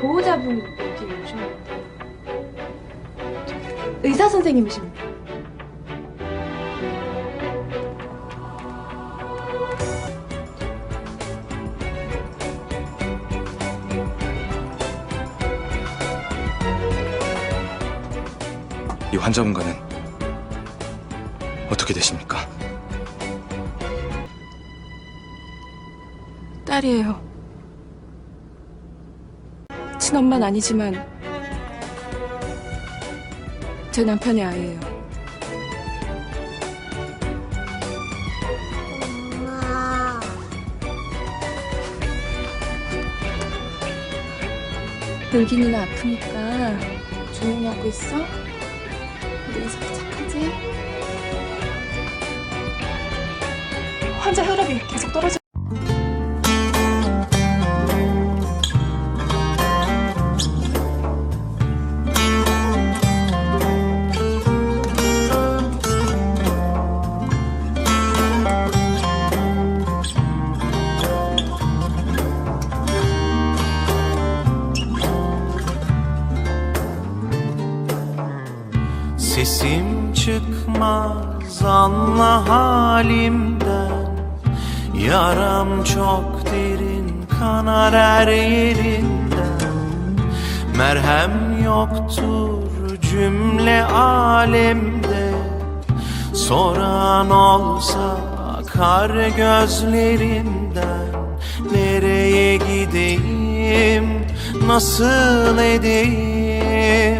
보호자분 여기 오셨는데 의사 선생님이십니다. 이 환자분과는 어떻게 되십니까? 딸이에요. 친엄마는 아니지만 제 남편의 아이예요. 엄마. 늙기는 아프니까 조용히 하고 있어. 우리 이석이 착하지? 환자 혈압이 계속 떨어져. Sesim çıkmaz anla halimden. Yaram çok derin kanar her yerinden. Merhem yoktur cümle alemde. Soran olsa akar gözlerimden Nereye gideyim nasıl edeyim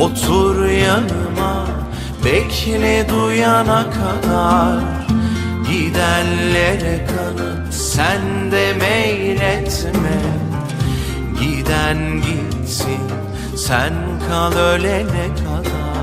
Otur yanıma bekle duyana kadar. Gidenlere kanıt sen de meyletme. Giden gitsin sen kal ölene kadar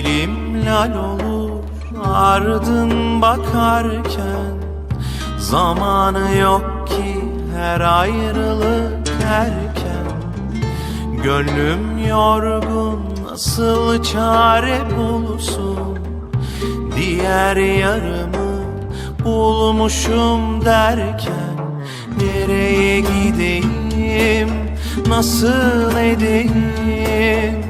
Dilim lal olur ardın bakarken Zamanı yok ki her ayrılık erken. Gönlüm yorgun nasıl çare bulsun? Diğer yarımı bulmuşum derken Nereye gideyim nasıl edeyim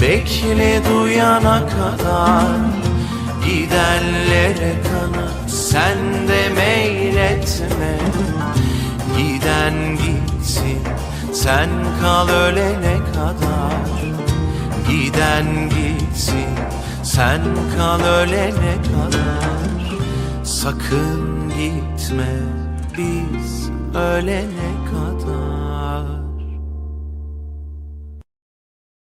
bekle duyana kadar Gidenlere kanıt. Sen de meyletme Giden gitsin. Sen kal ölene kadar Giden gitsin. Sen kal ölene kadar Sakın gitme. Biz ölene kadar